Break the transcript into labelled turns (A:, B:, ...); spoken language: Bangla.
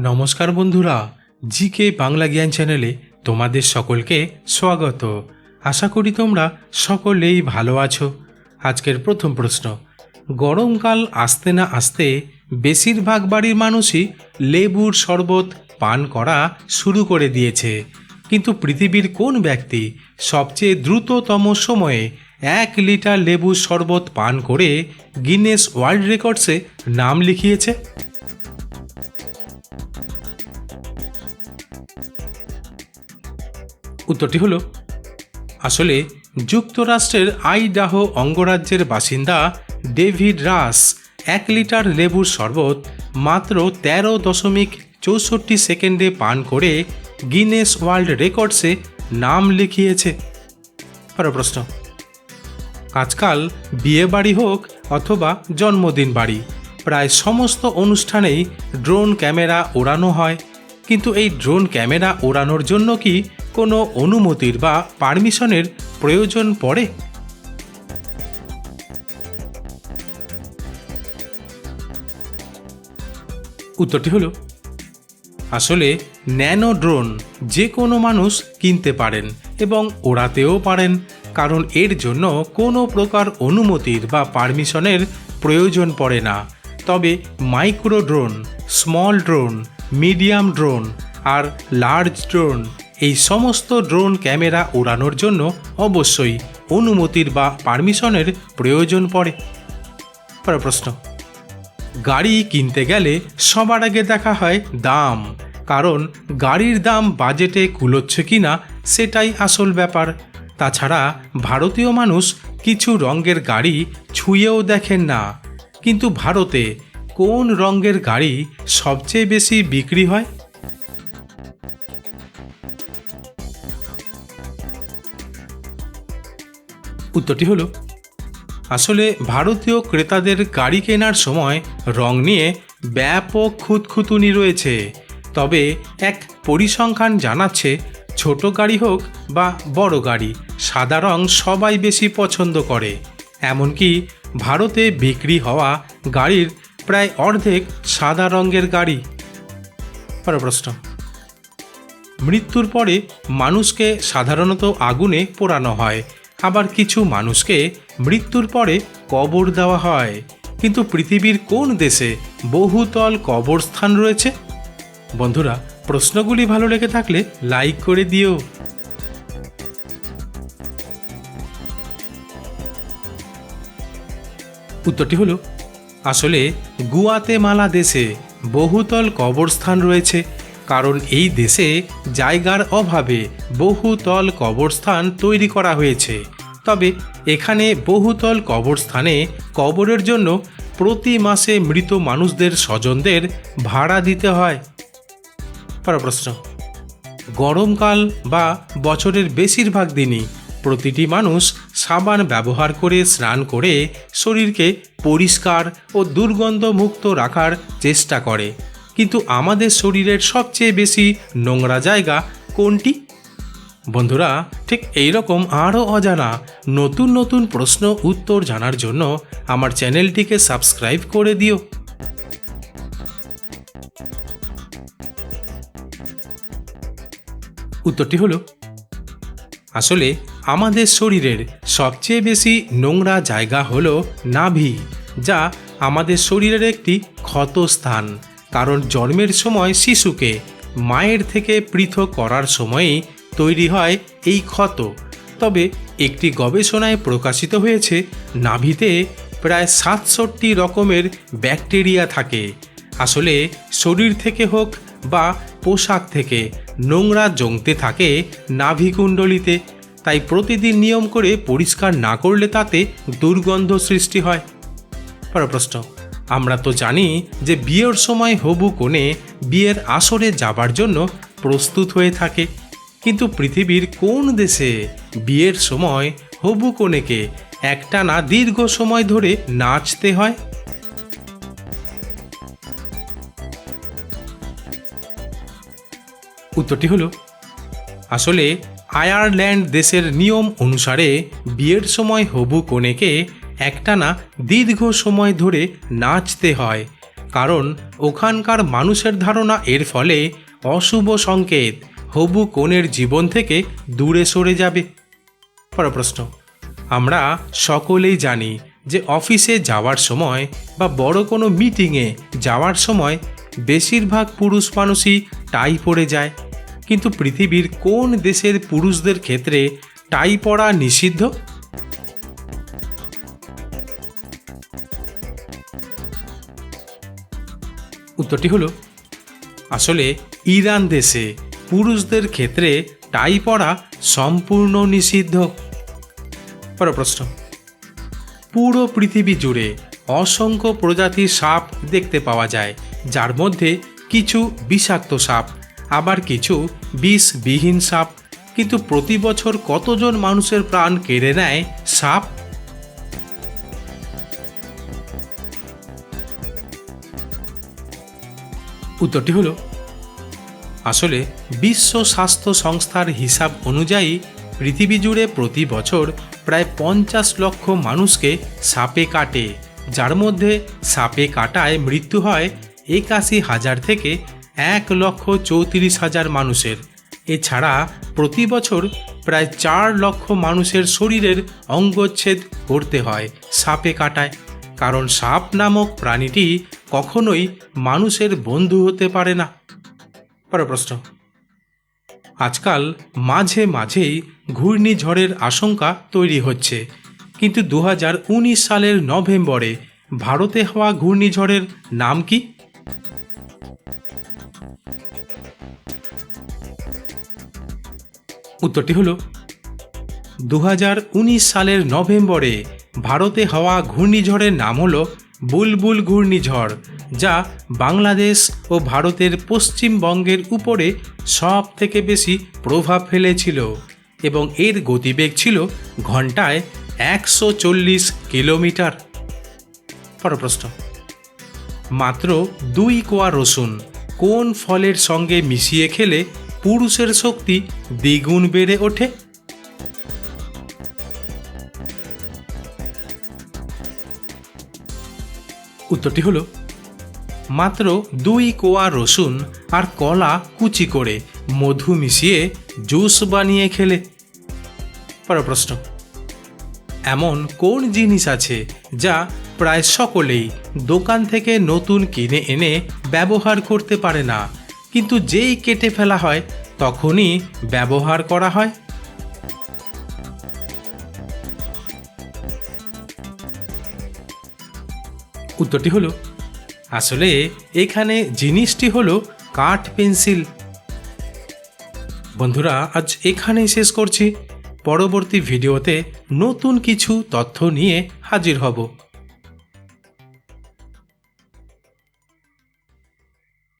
A: নমস্কার বন্ধুরা জিকে বাংলা জ্ঞান চ্যানেলে তোমাদের সকলকে স্বাগত। আশা করি তোমরা সকলেই ভালো আছো। আজকের প্রথম প্রশ্ন, গরমকাল আসতে না আসতে বেশিরভাগ বাড়ির মানুষই লেবুর শরবত পান করা শুরু করে দিয়েছে। কিন্তু পৃথিবীর কোন ব্যক্তি সবচেয়ে দ্রুততম সময়ে এক লিটার লেবুর শরবত পান করে গিনেস ওয়ার্ল্ড রেকর্ডসে নাম লিখিয়েছে? উত্তরটি হলো, আসলে যুক্তরাষ্ট্রের আইডাহ অঙ্গরাজ্যের বাসিন্দা ডেভিড রাস এক লিটার লেবুর শরবত মাত্র তেরো দশমিক চৌষট্টি সেকেন্ডে পান করে গিনেস ওয়ার্ল্ড রেকর্ডসে নাম লিখিয়েছে। পরের প্রশ্ন, আজকাল বিয়ে বাড়ি হোক অথবা জন্মদিন বাড়ি প্রায় সমস্ত অনুষ্ঠানেই ড্রোন ক্যামেরা ওড়ানো হয়, কিন্তু এই ড্রোন ক্যামেরা ওড়ানোর জন্য কি কোনো অনুমতির বা পারমিশনের প্রয়োজন পড়ে? উত্তরটি হলো, আসলে ন্যানো ড্রোন যে কোনো মানুষ কিনতে পারেন এবং ওড়াতেও পারেন, কারণ এর জন্য কোনো প্রকার অনুমতির বা পারমিশনের প্রয়োজন পড়ে না। তবে micro drone, small drone, medium drone আর লার্জ ড্রোন এই সমস্ত ড্রোন ক্যামেরা ওড়ানোর জন্য অবশ্যই অনুমতির বা পারমিশনের প্রয়োজন পড়ে। পরের প্রশ্ন। গাড়ি কিনতে গেলে সবার আগে দেখা হয় দাম, কারণ গাড়ির দাম বাজেটে কুলোচ্ছে কিনা সেটাই আসল ব্যাপার। তাছাড়া ভারতীয় মানুষ কিছু রঙের গাড়ি ছুঁয়েও দেখেন না। কিন্তু ভারতে কোন রঙের গাড়ি সবচেয়ে বেশি বিক্রি হয়? উত্তরটি হলো, আসলে ভারতীয় ক্রেতাদের গাড়ি কেনার সময় রং নিয়ে ব্যাপক খুঁতখুতুনি রয়েছে। তবে এক পরিসংখ্যান জানাচ্ছে, ছোট গাড়ি হোক বা বড় গাড়ি, সাদা রং সবাই বেশি পছন্দ করে। এমনকি ভারতে বিক্রি হওয়া গাড়ির প্রায় অর্ধেক সাদা রঙের গাড়ি। পরের প্রশ্ন, মৃত্যুর পরে মানুষকে সাধারণত আগুনে পোড়ানো হয়। আবার কিছু মানুষকে মৃত্যুর পরে কবর দেওয়া হয়। কিন্তু পৃথিবীর কোন দেশে বহুতল কবরস্থান রয়েছে? বন্ধুরা, প্রশ্নগুলি ভালো লেগে থাকলে লাইক করে দিও। উত্তরটি হলো, আসলে গুয়াতেমালা দেশে বহুতল কবরস্থান রয়েছে। কারণ এই দেশে জায়গার অভাবে বহুতল কবরস্থান তৈরি করা হয়েছে। তবে এখানে বহুতল কবরস্থানে কবরের জন্য প্রতি মাসে মৃত মানুষদের স্বজনদের ভাড়া দিতে হয়। প্রশ্ন গরমকাল বা বছরের বেশিরভাগ দিনই প্রতিটি মানুষ সাবান ব্যবহার করে স্নান করে শরীরকে পরিষ্কার ও দুর্গন্ধমুক্ত রাখার চেষ্টা করে। কিন্তু আমাদের শরীরের সবচেয়ে বেশি নোংরা জায়গা কোনটি? বন্ধুরা, ঠিক এই রকম আরও অজানা নতুন নতুন প্রশ্ন উত্তর জানার জন্য আমার চ্যানেলটিকে সাবস্ক্রাইব করে দিও। উত্তরটি হলো, আসলে আমাদের শরীরের সবচেয়ে বেশি নোংরা জায়গা হলো নাভি, যা আমাদের শরীরের একটি ক্ষতস্থান কারণ জন্মের সময় শিশুকে মায়ের থেকে পৃথক করার সময়ই তৈরি হয় এই ক্ষত। তবে একটি গবেষণায় প্রকাশিত হয়েছে, নাভিতে প্রায় সাতষট্টি রকমের ব্যাকটেরিয়া থাকে। আসলে শরীর থেকে হোক বা পোশাক থেকে, নোংরা জমতে থাকে নাভিকুণ্ডলিতে তাই প্রতিদিন নিয়ম করে পরিষ্কার না করলে তাতে দুর্গন্ধ সৃষ্টি হয়। পরের প্রশ্ন। আমরা তো জানি যে বিয়ের সময় হবু কোণে বিয়ের আসরে যাবার জন্য প্রস্তুত হয়ে থাকে। কিন্তু পৃথিবীর কোন দেশে বিয়ের সময় হবু কনেকে একটানা দীর্ঘ সময় ধরে নাচতে হয়? উত্তরটি হলো, আসলে আয়ারল্যান্ড দেশের নিয়ম অনুসারে বিয়ের সময় হবু কনেকে একটানা দীর্ঘ সময় ধরে নাচতে হয়। কারণ ওখানকার মানুষের ধারণা এর ফলে অশুভ সংকেত হবু কোণের জীবন থেকে দূরে সরে যাবে। পরের প্রশ্ন আমরা সকলেই জানি যে অফিসে যাওয়ার সময় বা বড় কোনো মিটিংয়ে যাওয়ার সময় বেশিরভাগ পুরুষ মানুষই টাই পরে যায়। কিন্তু পৃথিবীর কোন দেশের পুরুষদের ক্ষেত্রে টাই পরা নিষিদ্ধ? উত্তরটি হলো, আসলে ইরান দেশে পুরুষদের ক্ষেত্রে টাই পরা সম্পূর্ণ নিষিদ্ধ। পর প্রশ্ন, পুরো পৃথিবী জুড়ে অসংখ্য প্রজাতির সাপ দেখতে পাওয়া যায়, যার মধ্যে কিছু বিষাক্ত সাপ, আবার কিছু বিষবিহীন সাপ। কিন্তু প্রতি বছর কতজন মানুষের প্রাণ কেড়ে নেয় সাপ? উত্তরটি হলো, আসলে বিশ্ব স্বাস্থ্য সংস্থার হিসাব অনুযায়ী পৃথিবী জুড়ে প্রতি বছর প্রায় পঞ্চাশ লক্ষ মানুষকে সাপে কাটে, যার মধ্যে সাপে কাটায় মৃত্যু হয় একাশি হাজার থেকে এক লক্ষ চৌত্রিশ হাজার মানুষের। এছাড়া প্রতি বছর প্রায় চার লক্ষ মানুষের শরীরের অঙ্গচ্ছেদ করতে হয় সাপে কাটায়। কারণ সাপ নামক প্রাণীটি কখনোই মানুষের বন্ধু হতে পারে না। পরের প্রশ্ন। আজকাল মাঝে মাঝেই ঘূর্ণিঝড়ের আশঙ্কা তৈরি হচ্ছে। কিন্তু দু হাজার উনিশ সালের নভেম্বরে ভারতে হওয়া ঘূর্ণিঝড়ের নাম কি? উত্তরটি হলো দু সালের নভেম্বরে ভারতে হওয়া ঘূর্ণিঝড়ের নাম হলো বুলবুল ঘূর্ণিঝড়, যা বাংলাদেশ ও ভারতের পশ্চিমবঙ্গের উপরে সব থেকে বেশি প্রভাব ফেলেছিল এবং এর গতিবেগ ছিল ঘন্টায় একশো চল্লিশ কিলোমিটার। পরের প্রশ্ন মাত্র দুই কোয়া রসুন কোন ফলের সঙ্গে মিশিয়ে খেলে পুরুষের শক্তি দ্বিগুণ বেড়ে ওঠে? উত্তরটি হলো, মাত্র দুই কোয়া রসুন আর কলা কুচি করে মধু মিশিয়ে জুস বানিয়ে খেলে। পরের প্রশ্ন, এমন কোন জিনিস আছে যা প্রায় সকলেই দোকান থেকে নতুন কিনে এনে ব্যবহার করতে পারে না, কিন্তু যেই কেটে ফেলা হয় তখনই ব্যবহার করা হয়? উত্তরটি হলো, আসলে এখানে জিনিসটি হলো কাঠ, পেন্সিল। বন্ধুরা, আজ এখানেই শেষ করছি। পরবর্তী ভিডিওতে নতুন কিছু তথ্য নিয়ে হাজির হব।